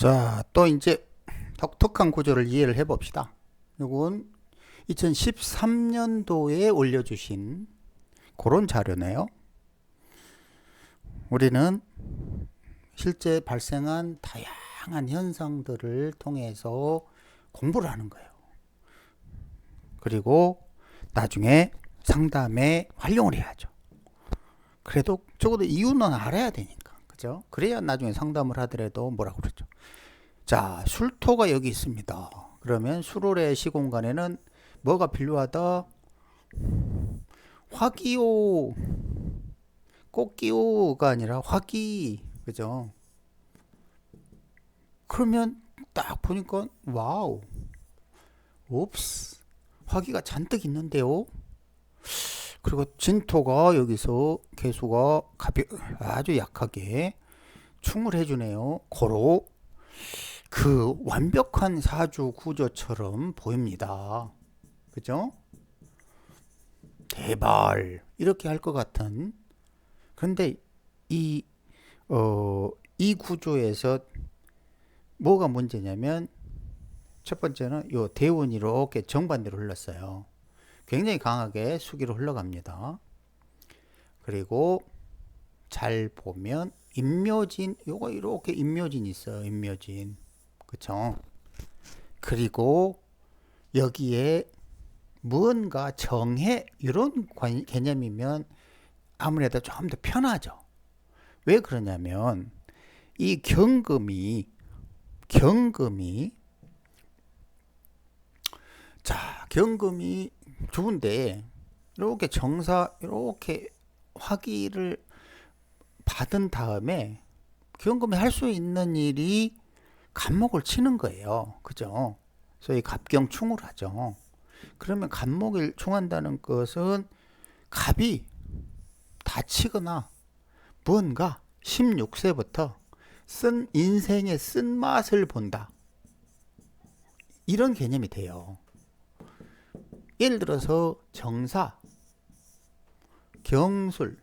자, 또 이제 독특한 구조를 이해를 해 봅시다. 이건 2013년도에 올려주신 그런 자료네요. 우리는 실제 발생한 다양한 현상들을 통해서 공부를 하는 거예요. 그리고 나중에 상담에 활용을 해야죠. 그래도 적어도 이유는 알아야 되니까. 그죠? 그래야 나중에 상담을 하더라도 뭐라고 그러죠. 자, 술토가 여기 있습니다. 그러면 수로의 시공간에는 뭐가 필요하다? 화기오, 꽃기오가 아니라 화기, 그죠? 그러면 딱 보니까 와우, 옵스, 화기가 잔뜩 있는데요. 그리고 진토가 여기서 개수가 가벼 아주 약하게 충을 해주네요. 고로 그 완벽한 사주 구조처럼 보입니다. 그죠? 대발 이렇게 할 것 같은 그런데 이 어, 이 구조에서 뭐가 문제냐면 첫 번째는 요 대운이 이렇게 정반대로 흘렀어요. 굉장히 강하게 수기로 흘러갑니다. 그리고 잘 보면 임묘진 요거 이렇게 임묘진 있어요. 임묘진. 그쵸? 그리고 여기에 무언가 정해 이런 개념이면 아무래도 좀 더 편하죠. 왜 그러냐면 이 경금이 경금이 자 경금이 좋은데 이렇게 정사 이렇게 화기를 받은 다음에 경금이 할 수 있는 일이 간목을 치는 거예요. 그죠? 소위 갑경충을 하죠. 그러면 간목을 충한다는 것은 갑이 다치거나 뭔가 16세부터 쓴 인생의 쓴맛을 본다. 이런 개념이 돼요. 예를 들어서 정사, 경술,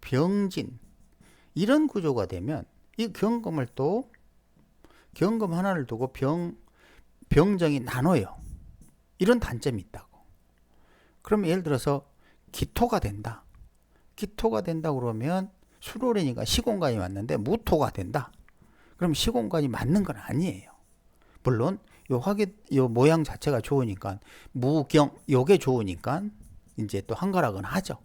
병진 이런 구조가 되면 이 경금을 또 경금 하나를 두고 병 병정이 나눠요. 이런 단점이 있다고. 그러면 예를 들어서 기토가 된다. 기토가 된다 그러면 수로래니까 시공간이 맞는데 무토가 된다. 그럼 시공간이 맞는 건 아니에요. 물론 요 화기 요 모양 자체가 좋으니까 무경 요게 좋으니까 이제 또 한가락은 하죠.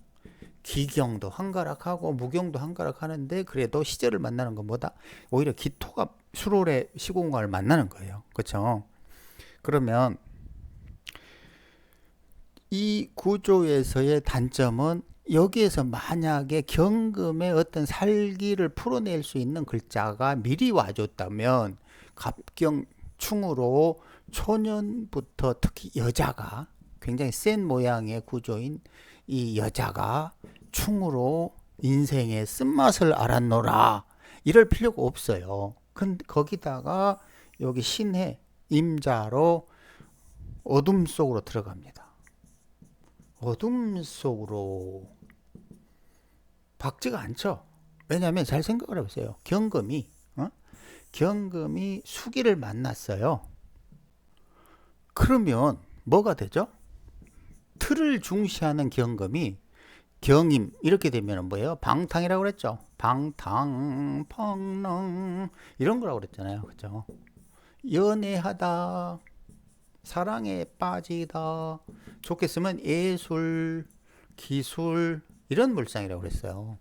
기경도 한가락하고 무경도 한가락하는데 그래도 시절을 만나는 것보다 오히려 기토가 수롤의 시공간을 만나는 거예요. 그렇죠? 그러면 이 구조에서의 단점은 여기에서 만약에 경금의 어떤 살기를 풀어낼 수 있는 글자가 미리 와줬다면 갑경충으로 초년부터 특히 여자가 굉장히 센 모양의 구조인 이 여자가 충으로 인생의 쓴맛을 알았노라 이럴 필요가 없어요. 근데 거기다가 여기 신해 임자로 어둠 속으로 들어갑니다. 어둠 속으로 박지가 않죠. 왜냐하면 잘 생각을 해보세요. 경금이 어? 경금이 수기를 만났어요. 그러면 뭐가 되죠? 틀을 중시하는 경금이 경임 이렇게 되면 뭐예요? 방탕이라고 그랬죠. 방탕, 펑능 이런 거라고 그랬잖아요. 그죠? 연애하다, 사랑에 빠지다, 좋게 쓰면 예술, 기술 이런 물상이라고 그랬어요.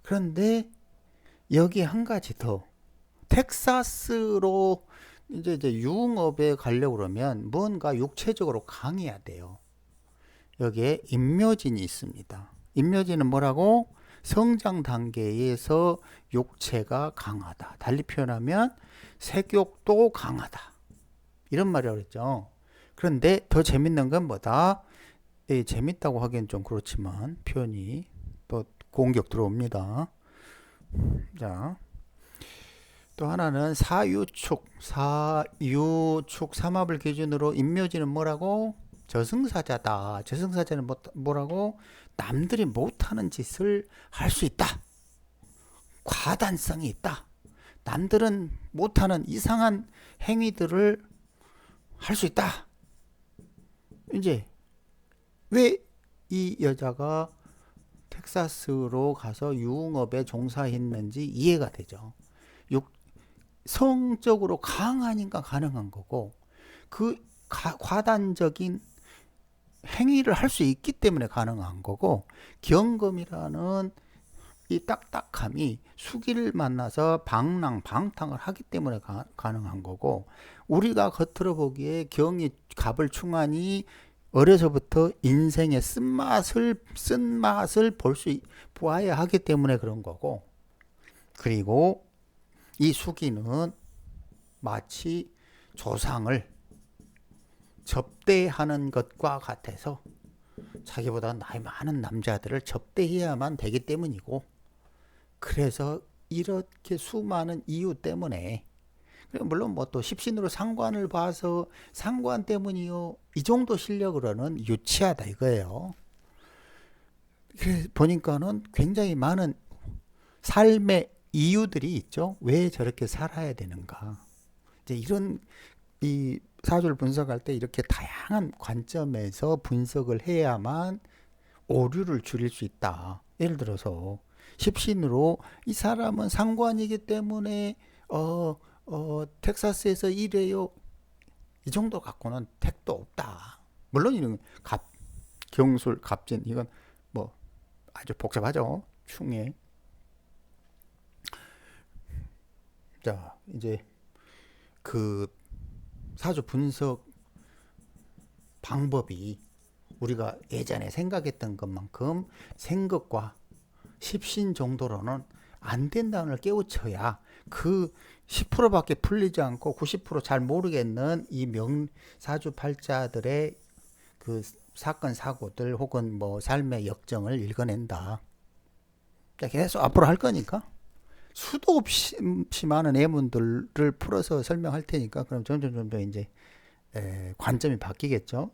그런데 여기 한 가지 더 텍사스로 이제 이제 유흥업에 가려고 그러면 뭔가 육체적으로 강해야 돼요. 여기에 임묘진이 있습니다. 임묘진은 뭐라고? 성장 단계에서 육체가 강하다. 달리 표현하면 색욕도 강하다. 이런 말이라고 그랬죠. 그런데 더 재밌는 건 뭐다? 예, 재밌다고 하기엔 좀 그렇지만 표현이 또 공격 들어옵니다. 자, 또 하나는 사유축, 사유축 삼합을 기준으로 임묘지는 뭐라고? 저승사자다. 저승사자는 뭐, 뭐라고? 남들이 못하는 짓을 할 수 있다. 과단성이 있다. 남들은 못하는 이상한 행위들을 할 수 있다. 이제 왜 이 여자가 텍사스로 가서 유흥업에 종사했는지 이해가 되죠. 육, 성적으로 강하니까 가능한 거고 그 가- 과단적인 행위를 할 수 있기 때문에 가능한 거고 경금이라는 이 딱딱함이 수기를 만나서 방랑 방탕을 하기 때문에 가, 가능한 거고 우리가 겉으로 보기에 경이 갑을 충하니 어려서부터 인생의 쓴맛을 쓴맛을 볼 수 보아야 하기 때문에 그런 거고 그리고 이 수기는 마치 조상을 접대하는 것과 같아서 자기보다 나이 많은 남자들을 접대해야만 되기 때문이고 그래서 이렇게 수많은 이유 때문에 물론 뭐 또 십신으로 상관을 봐서 상관 때문이요 이 정도 실력으로는 유치하다 이거예요. 보니까는 굉장히 많은 삶의 이유들이 있죠. 왜 저렇게 살아야 되는가? 이제 이런 이 사주를 분석할 때 이렇게 다양한 관점에서 분석을 해야만 오류를 줄일 수 있다. 예를 들어서 십신으로 이 사람은 상관이기 때문에 어, 어, 텍사스에서 일해요. 이 정도 갖고는 택도 없다. 물론 이런 갑, 경술, 갑진 이건 뭐 아주 복잡하죠. 충에. 자, 이제 그 사주 분석 방법이 우리가 예전에 생각했던 것만큼 생각과 십신 정도로는 안 된다는 걸 깨우쳐야 그 10%밖에 풀리지 않고 90%잘 모르겠는 이 명사주 팔자들의 그 사건 사고들 혹은 뭐 삶의 역정을 읽어낸다. 자, 계속 앞으로 할 거니까 수도 없이 많은 예문들을 풀어서 설명할 테니까 그럼 점점 점점 이제 에, 관점이 바뀌겠죠.